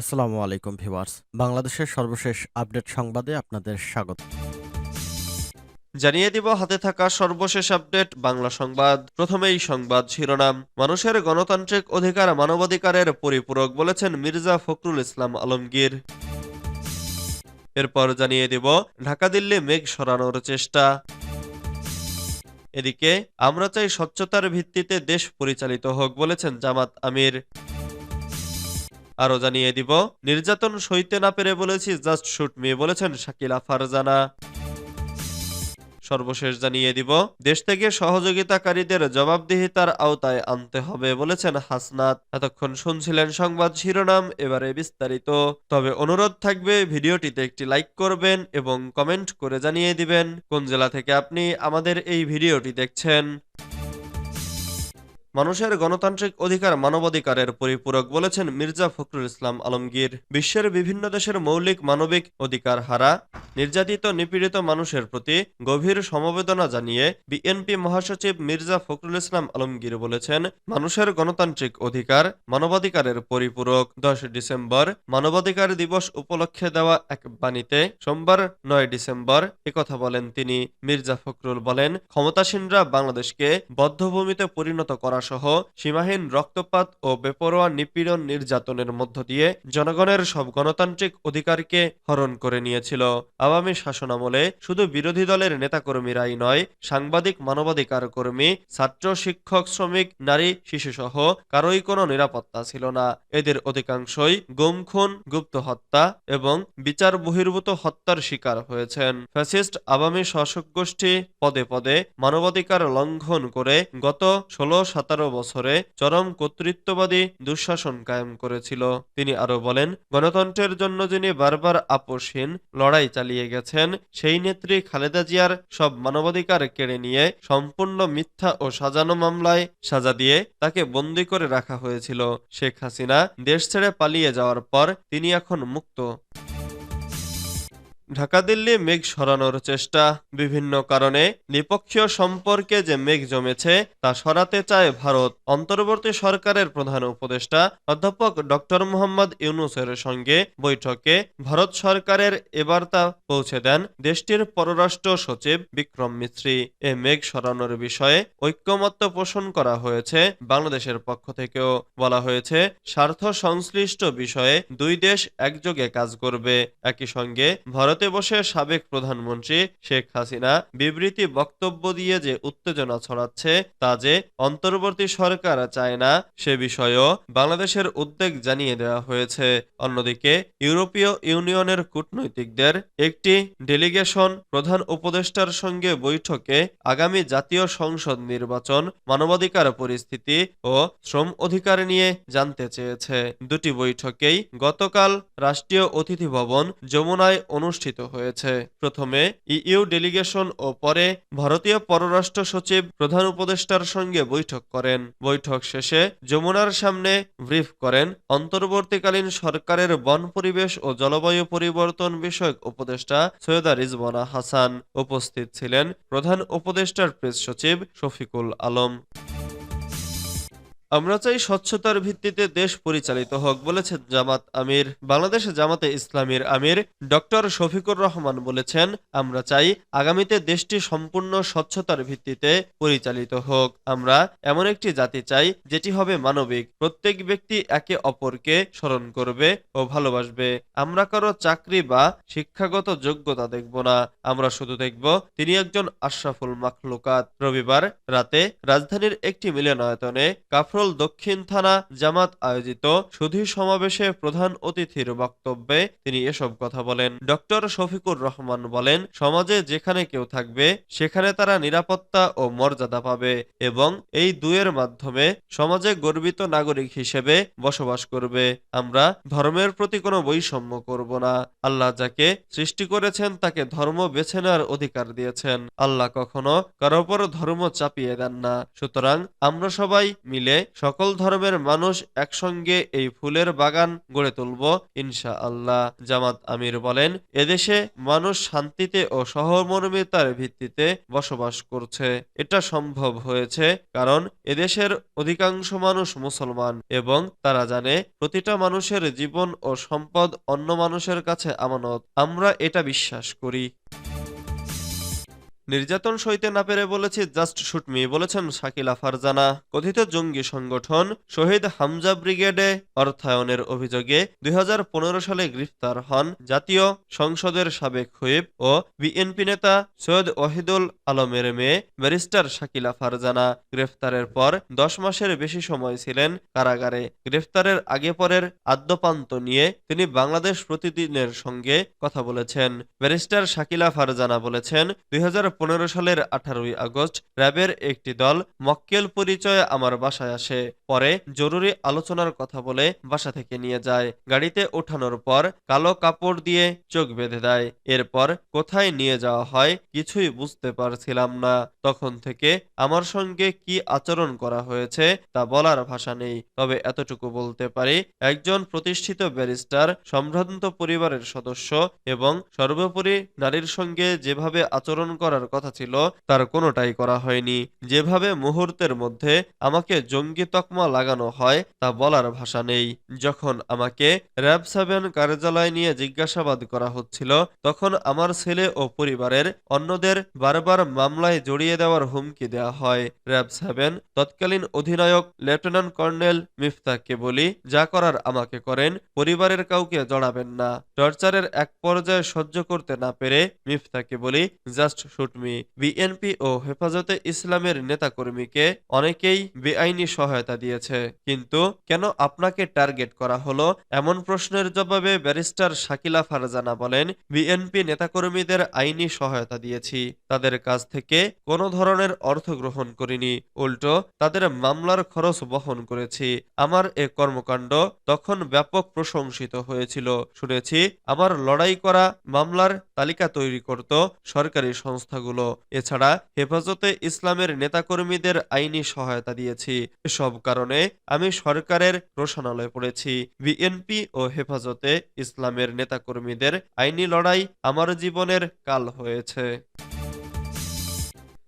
আসসালামু আলাইকুম ভিউয়ার্স। বাংলাদেশের সর্বশেষ আপডেট সংবাদে আপনাদের স্বাগত। জানিয়ে দিব, হাতে থাকা সর্বশেষ আপডেট, বাংলা সংবাদ। প্রথমেই সংবাদ শিরোনাম। মানুষের গণতান্ত্রিক অধিকার মানবাধিকারের পরিপূরক বলেছেন মির্জা ফখরুল ইসলাম আলমগীর। এরপর জানিয়ে দিব, ঢাকা দিল্লি মেঘ সরানোর চেষ্টা। এদিকে, আমরা চাই স্বচ্ছতার ভিত্তিতে দেশ পরিচালিত হোক বলেছেন জামাত আমির। আরও জানিয়ে দিব, নির্যাতন সইতে না পেরে বলেছি জাস্ট শুট মি বলেছেন শাকিলা ফারজানা। সর্বশেষ জানিয়ে দিব, দেশ থেকে সহযোগিতাকারীদের জবাবদিহিতার আওতায় আনতে হবে, বলেছেন হাসনাত। এতক্ষণ শুনছিলেন সংবাদ শিরোনাম, এবারে বিস্তারিত। তবে অনুরোধ থাকবে, ভিডিওটিতে একটি লাইক করবেন এবং কমেন্ট করে জানিয়ে দিবেন, কোন জেলা থেকে আপনি আমাদের এই ভিডিওটি দেখছেন। মানুষের গণতান্ত্রিক অধিকার মানবাধিকারের পরিপূরক বলেছেন মির্জা ফখরুল ইসলাম আলমগীর। বিশ্বের বিভিন্ন দেশের মৌলিক মানবিক অধিকার হারা, নির্যাতিত, নিপীড়িত মানুষের প্রতি গভীর সমবেদনা জানিয়ে বিএনপি মহাসচিব মির্জা ফখরুল ইসলাম আলমগীর বলেছেন, মানুষের গণতান্ত্রিক অধিকার মানবাধিকারের পরিপূরক। দশ ডিসেম্বর, মানবাধিকার দিবস উপলক্ষে দেওয়া এক বাণীতে সোমবার নয় ডিসেম্বর একথা বলেন তিনি। মির্জা ফখরুল বলেন, ক্ষমতাসীনরা বাংলাদেশকে বদ্ধভূমিতে পরিণত করা সহ সীমাহীন রক্তপাত ও বেপরোয়া নিপীড়ন নির্যাতনের মধ্য দিয়ে জনগণের সব গণতান্ত্রিক অধিকারকে হরণ করে নিয়েছিল। আওয়ামী শাসনামলে শুধু বিরোধী দলের নেতাকর্মীরাই নয়, সাংবাদিক, মানবাধিকার কর্মী, ছাত্র, শিক্ষক, শ্রমিক, নারী, শিশুসহ কারোই কোনো নিরাপত্তা ছিল না। এদের অধিকাংশই গুম, খুন, গুপ্ত হত্যা এবং বিচার বহির্ভূত হত্যার শিকার হয়েছেন। ফ্যাসিস্ট আওয়ামী শাসক গোষ্ঠী পদে পদে মানবাধিকার লঙ্ঘন করে গত ষোলো সতেরো বছরে চরম কর্তৃত্ববাদী দুঃশাসন কায়েম করেছিল। তিনি আরও বলেন, গণতন্ত্রের জন্য যিনি বারবার আপোষহীন, লড়াই চালিয়ে গেছেন, সেই নেত্রী খালেদা জিয়ার সব মানবাধিকার কেড়ে নিয়ে সম্পূর্ণ মিথ্যা ও সাজানো মামলায় সাজা দিয়ে তাকে বন্দি করে রাখা হয়েছিল। শেখ হাসিনা দেশ ছেড়ে পালিয়ে যাওয়ার পর তিনি এখন মুক্ত। ঢাকা দিল্লি মেঘ সরানোর চেষ্টা। বিভিন্ন কারণে দ্বিপক্ষীয় সম্পর্কে যে মেঘ জমেছে, তা সরাতে চায় ভারত। অন্তর্বর্তী সরকারের প্রধান উপদেষ্টা অধ্যাপক ডক্টর মোহাম্মদ ইউনুসের সঙ্গে বৈঠকে ভারত সরকারের এবার্তা পৌঁছে দেন দেশটির পররাষ্ট্র সচিব বিক্রম মিস্ত্রি। এ মেঘ সরানোর বিষয়ে ঐক্যমত্য পোষণ করা হয়েছে বাংলাদেশের পক্ষ থেকেও। বলা হয়েছে স্বার্থ সংশ্লিষ্ট বিষয়ে দুই দেশ একযোগে কাজ করবে। একই সঙ্গে ভারতে বসে সাবেক প্রধানমন্ত্রী শেখ হাসিনা বিবৃতি বক্তব্য দিয়ে যে উত্তেজনা ছড়াচ্ছে, তা যে অন্তর্বর্তী সরকার চায় না, সে বিষয়েও বাংলাদেশের উদ্বেগ জানিয়ে দেওয়া হয়েছে। অন্যদিকে, ইউরোপীয় ইউনিয়নের কূটনৈতিকদের একটি ডেলিগেশন প্রধান উপদেষ্টার সঙ্গে বৈঠকে আগামী জাতীয় সংসদ নির্বাচন মানবাধিকার পরিস্থিতি ও শ্রম অধিকার নিয়ে জানতে চেয়েছে। দুটি বৈঠকেই গতকাল রাষ্ট্রীয় অতিথি ভবন যমুনায় অনুষ্ঠিত হয়েছে। প্রথমে ইইউ ডেলিগেশন ও পরে ভারতীয় পররাষ্ট্র সচিব প্রধান উপদেষ্টার সঙ্গে বৈঠক করেন। বৈঠক শেষে যমুনার সামনে ব্রিফ করেন অন্তর্বর্তীকালীন সরকারের বন পরিবেশ ও জলবায়ু পরিবর্তন বিষয়ক উপদেষ্টা সৈয়দা রিজওয়ানা হাসান। উপস্থিত ছিলেন প্রধান উপদেষ্টার প্রেস সচিব শফিকুল আলম। আমরা চাই স্বচ্ছতার ভিত্তিতে দেশ পরিচালিত হোক, বলেছেন জামাত আমির। বাংলাদেশ জামাতে ইসলামীর আমির ডক্টর শফিকুর রহমান বলেছেন, আমরা চাই আগামীতে দেশটি সম্পূর্ণ স্বচ্ছতার ভিত্তিতে পরিচালিত হোক। আমরা এমন একটি জাতি চাই, যেটি হবে মানবিক। প্রত্যেক ব্যক্তি একে অপরকে স্মরণ করবে ও ভালোবাসবে। আমরা কারও চাকরি বা শিক্ষাগত যোগ্যতা দেখব না। আমরা শুধু দেখব, তিনি একজন আশরাফুল মাখলুকাত। রবিবার রাতে রাজধানীর একটি মিলনায়তনে কাফরুল দক্ষিণ থানা জামাত আয়োজিত সুধী সমাবেশে প্রধান অতিথির বক্তব্যে তিনি এসব কথা বলেন। ডক্টর শফিকুর রহমান বলেন, সমাজে যেখানে কেউ থাকবে, সেখানে তারা নিরাপত্তা ও মর্যাদা পাবে এবং এই দুয়ের মাধ্যমে সমাজে গর্বিত নাগরিক হিসেবে বসবাস করবে। আমরা ধর্মের প্রতি কোনো বৈষম্য করব না। আল্লাহ যাকে সৃষ্টি করেছেন, তাকে ধর্ম বেছে নেওয়ার অধিকার দিয়েছেন। আল্লাহ কখনো কারও উপর ধর্ম চাপিয়ে দেন না। সুতরাং আমরা সবাই মিলে সকল ধর্মের মানুষ একসঙ্গে এই ফুলের বাগান গড়ে তুলব ইনশা আল্লাহ জামাত আমির বলেন, এদেশে মানুষ শান্তিতে ও সহমর্মিতার ভিত্তিতে বসবাস করছে। এটা সম্ভব হয়েছে কারণ এদেশের অধিকাংশ মানুষ মুসলমান এবং তারা জানে প্রতিটা মানুষের জীবন ও সম্পদ অন্য মানুষের কাছে আমানত। আমরা এটা বিশ্বাস করি। নির্যাতন সইতে না পেরে বলেছি জাস্ট শুট মি বলেছেন শাকিলা ফারজানা। কথিত জঙ্গি সংগঠন শহীদ হামজা ব্রিগেডে অর্থায়নের অভিযোগে দুই সালে গ্রেফতার হন জাতীয় সংসদের সাবেক হুইপ ও বিএনপি নেতা সৈয়দ ওয়াহিদুল আলমের মেয়ে ব্যারিস্টার শাকিলা ফারজানা। গ্রেফতারের পর দশ মাসের বেশি সময় ছিলেন কারাগারে। গ্রেফতারের আগে পরের আদ্যপান্ত নিয়ে তিনি বাংলাদেশ প্রতিদিনের সঙ্গে কথা বলেছেন। ব্যারিস্টার শাকিলা ফারজানা বলেছেন, দুই হাজার সালের আঠারোই আগস্ট র্যাবের একটি দল মক্কেল পরিচয়ে আমার বাসায় আসে। পরে জরুরি আলোচনার কথা বলে বাসা থেকে নিয়ে যায়। গাড়িতে ওঠানোর পর কালো কাপড় দিয়ে চোখ বেঁধে দেয়। এরপর কোথায় নিয়ে যাওয়া হয় কিছুই বুঝতে পারছিলাম না। তখন থেকে আমার সঙ্গে কি আচরণ করা হয়েছে তা বলার ভাষা নেই। তবে এতটুকু বলতে পারি, একজন প্রতিষ্ঠিত ব্যারিস্টার, সম্ভ্রান্ত পরিবারের সদস্য এবং সর্বোপরি নারীর সঙ্গে যেভাবে আচরণ করার কথা ছিল, তার কোনোটাই করা হয়নি। যেভাবে মুহূর্তের মধ্যে আমাকে জঙ্গি তকমা লাগানো হয়, তা বলার ভাষা নেই। যখন আমাকে র্যাব সেভেন কার্যালয় নিয়ে জিজ্ঞাসাবাদ করা হচ্ছিল, তখন আমার ছেলে ও পরিবারের অন্যদের বারবার মামলায় জড়িয়ে দেওয়ার হুমকি দেওয়া হয়। র্যাব সেভেন তৎকালীন অধিনায়ক লেফটেন্যান্ট কর্নেল মিফতাককে বলি, যা করার আমাকে করেন, পরিবারের কাউকে জড়াবেন না। টর্চারের এক পর্যায়ে সহ্য করতে না পেরে মিফতাকে বলি, জাস্ট শুট মি বিএনপি ও হেফাজতে ইসলামের নেতাকর্মীকে অনেকেই বেআইনি সহায়তা দিয়েছে। কিন্তু কেন আপনাকে টার্গেট করা হলো? এমন প্রশ্নের জবাবে ব্যারিস্টার শাকিলা ফারজানা বলেন, বিএনপি নেতাকর্মীদের আইনি সহায়তা দিয়েছি। তাদের কাছ থেকে কোনো ধরনের অর্থ গ্রহণ করিনি। উল্টো, তাদের মামলার খরচ বহন করেছি। আমার এ কর্মকাণ্ড তখন ব্যাপক প্রশংসিত হয়েছিল। শুনেছি, আমার লড়াই করা মামলার তালিকা তৈরি করত সরকারি সংস্থাগুলো। এছাড়া হেফাজতে ইসলামের নেতাকর্মীদের আইনি সহায়তা দিয়েছি। এসব কারণে আমি সরকারের রোশনালয়ে পড়েছি। বিএনপি ও হেফাজতে ইসলামের নেতাকর্মীদের আইনি লড়াই আমার জীবনের কাল হয়েছে।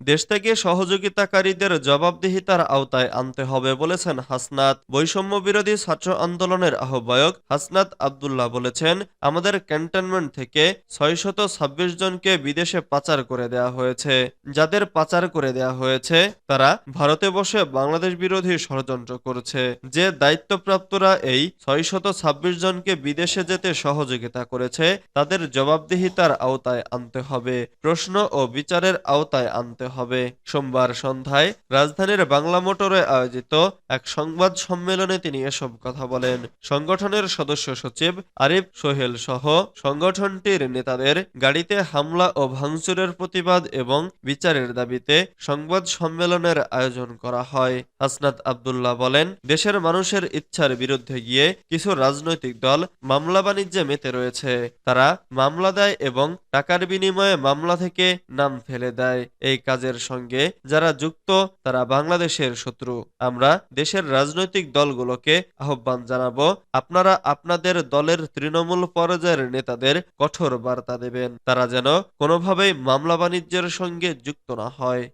দেশ থেকে সহযোগিতাকারীদের জবাবদিহিতার আওতায় আনতে হবে বলেছেন হাসনাত। বৈষম্য বিরোধী ছাত্র আন্দোলনের আহ্বায়ক হাসনাত আবদুল্লাহ বলেছেন, আমাদের ক্যান্টনমেন্ট থেকে ছয়শত ছাব্বিশ জনকে বিদেশে পাচার করে দেওয়া হয়েছে। যাদের পাচার করে দেওয়া হয়েছে, তারা ভারতে বসে বাংলাদেশ বিরোধী ষড়যন্ত্র করছে। যে দায়িত্বপ্রাপ্তরা এই ছয়শত ছাব্বিশ জনকে বিদেশে যেতে সহযোগিতা করেছে, তাদের জবাবদিহিতার আওতায় আনতে হবে। প্রশ্ন ও বিচারের আওতায় আনতে হবে সোমবার সন্ধ্যায় রাজধানীর বাংলা মোটরে আয়োজিত এক সংবাদ সম্মেলনে তিনি এসব কথা বলেন। সংগঠনের সদস্য সচিব আরিফ সোহেল সহ সংগঠনটির নেতাদের গাড়িতে হামলা ও ভাঙচুরের প্রতিবাদ এবং বিচারের দাবিতে সংবাদ সম্মেলনের আয়োজন করা হয়। হাসনাত আবদুল্লাহ বলেন, দেশের মানুষের ইচ্ছার বিরুদ্ধে গিয়ে কিছু রাজনৈতিক দল মামলা বাণিজ্যে মেতে রয়েছে। তারা মামলা দেয় এবং টাকার বিনিময়ে মামলা থেকে নাম ফেলে দেয়। এই কাজের সঙ্গে যারা যুক্ত, তারা বাংলাদেশের শত্রু। আমরা দেশের রাজনৈতিক দলগুলোকে আহ্বান জানাব, আপনারা আপনাদের দলের তৃণমূল পর্যায়ের নেতাদের কঠোর বার্তা দেবেন। তারা যেন কোনোভাবেই মামলা বাণিজ্যের সঙ্গে যুক্ত না হয়।